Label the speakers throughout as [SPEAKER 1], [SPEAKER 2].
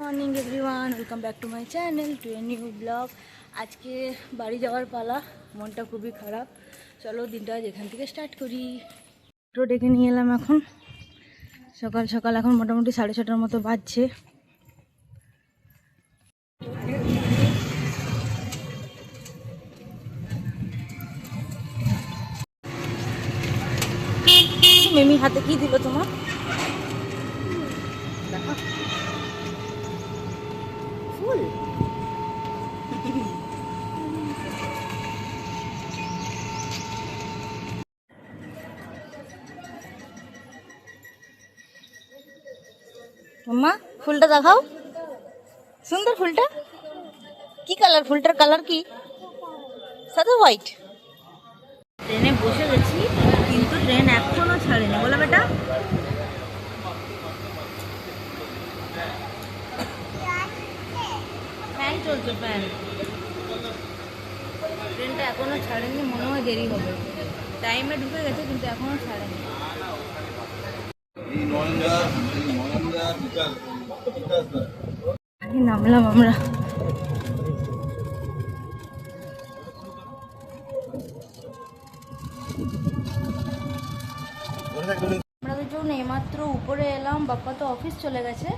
[SPEAKER 1] Morning everyone welcome back to my channel to a new blog আজকে বাড়ি যাওয়ার পালা, মনটা খুবই খারাপ। চলো, দিনটা এখান থেকে স্টার্ট করি। টো ডেকে নিয়ে এলাম এখন। সকাল সকাল এখন মোটামুটি সাড়ে ছটার মতো বাজছে। মেমি, হাতে কি দিল তোমার? দেখো ফুল মাম্মা ফুলটা দেখাও সুন্দর ফুলটা কি কালার ফুলটার কালার কি সাদা হোয়াইট ট্রেনে বসে গেছি কিন্তু ট্রেন এখনও ছাড়েনি বলো বেটা ট্রেনটা এখনও ছাড়েনি মনে হয় দেরি হবে। টাইমে ঢুকে গেছে কিন্তু এখনও ছাড়েনি। নামলাম আমরা। আমরা দুজন এইমাত্র উপরে এলাম বাপ্পা তো অফিস চলে গেছে।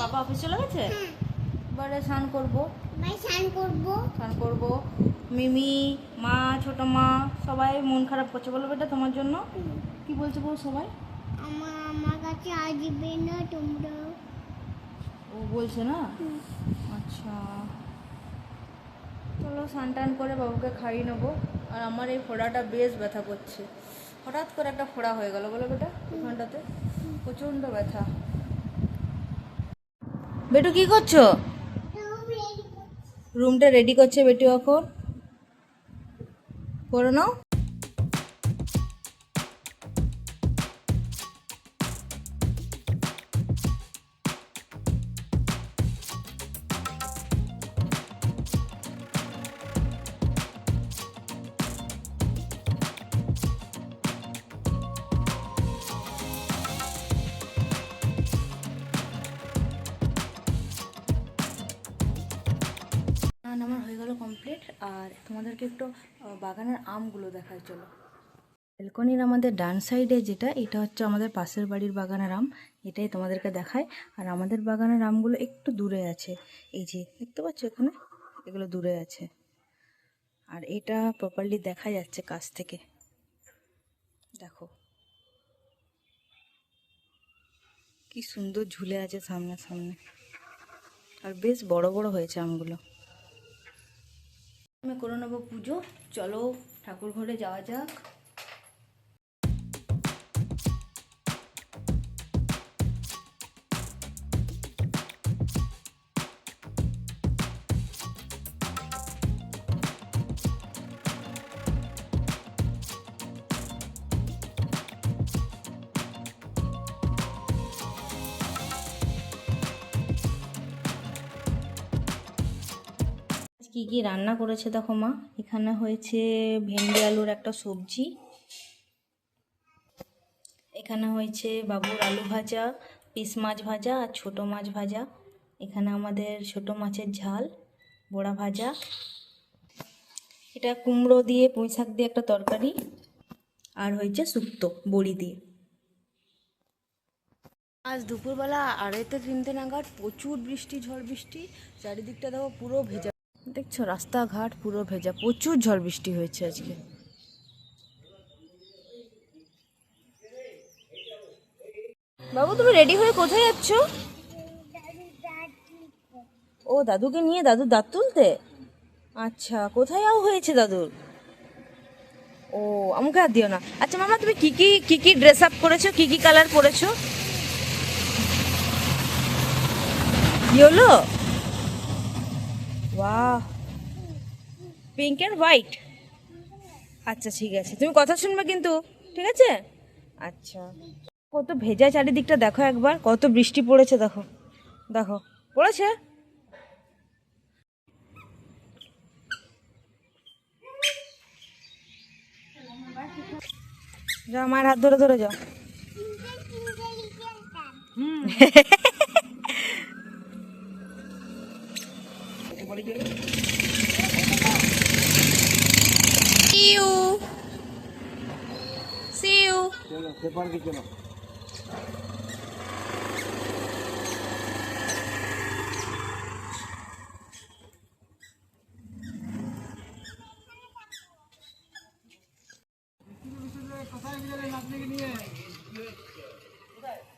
[SPEAKER 2] বাবা অফিস চলে গেছে।
[SPEAKER 1] এবারে স্নান করব।
[SPEAKER 2] ভাই স্নান করব।
[SPEAKER 1] স্নান করব। মিমি মা ছোট মা সবাই মন খারাপ করছে। বলো বেটা তোমার জন্য? কি বলছে বল সবাই?
[SPEAKER 2] আমার আমার কাছে আসবে না তোমরা।
[SPEAKER 1] ও বলছে না? আচ্ছা। চলো স্নান টান করে বাবুকে খাইয়ে নেব। আর আমার এই ফোড়াটা বেশ ব্যথা করছে। হঠাৎ করে একটা ফোড়া হয়ে গেল বলো বেটা ঘন্টাতে প্রচণ্ড ব্যথা। বেটু কি করছ? রুমটা রেডি করছে বেটি এখন করে নাও। স্নান আমার হয়ে গেল কমপ্লিট আর তোমাদেরকে একটু বাগানের আমগুলো দেখার চলো। ব্যালকনির আমাদের ডান সাইডে যেটা, এটা হচ্ছে আমাদের পাশের বাড়ির বাগানের আম, এটাই তোমাদেরকে দেখায় আর আমাদের বাগানের আমগুলো একটু দূরে আছে, এই যে, দেখতে পাচ্ছ এখানে? এগুলো দূরে আছে। আর এটা প্রপারলি দেখা যাচ্ছে কাছ থেকে। দেখো। কি সুন্দর ঝুলে আছে সামনে সামনে আর বেশ বড় বড় হয়েছে আমগুলো। আমি করে নেব পুজো। চলো ঠাকুর ঘরে যাওয়া যাক। কি কি রান্না করেছে দেখো মা? এখানে হয়েছে ভেন্ডি আলুর একটা সবজি। এখানে হয়েছে বাবুর আলু ভাজা, পিস মাছ ভাজা আর ছোটো মাছ ভাজা। এখানে আমাদের ছোট মাছের ঝাল, বড়া ভাজা। এটা কুমড়ো দিয়ে, পুঁই শাক দিয়ে একটা তরকারি আর হয়েছে শুক্তো, বড়ি দিয়ে। আজ দুপুরবেলা আড়াইতে তিনটে নাগাদ প্রচুর বৃষ্টি, ঝড় বৃষ্টি, চারিদিকটা দেখো পুরো ভেজা। দেখছ, রাস্তাঘাট পুরো ভেজা, প্রচুর ঝড় বৃষ্টি হয়েছে আজকে। বাবু, তুমি রেডি হয়ে কোথায় যাচ্ছ? ও, দাদুকে নিয়ে দাদু দাঁত তুলতে? আচ্ছা কোথায় আও হয়েছে দাদুর? ও, আমাকে আর দিও না। আচ্ছা মামা, তুমি কি কি কি কি ড্রেস আপ করেছ? কি কি কালার পরেছো ইয়েলো? বাহ পিঙ্ক অ্যান্ড হোয়াইট আচ্ছা ঠিক আছে। তুমি কথা শুনবে কিন্তু ঠিক আছে? আচ্ছা। কত ভেজা চারিদিকটা দেখো একবার কত বৃষ্টি পড়েছে দেখো। দেখো পড়েছে? যাও মায়ের হাত ধরে ধরে যাও।
[SPEAKER 3] See you. See you. चलो पेपर की चलो কোথায় গেলেন আপনি নিয়ে কোথায়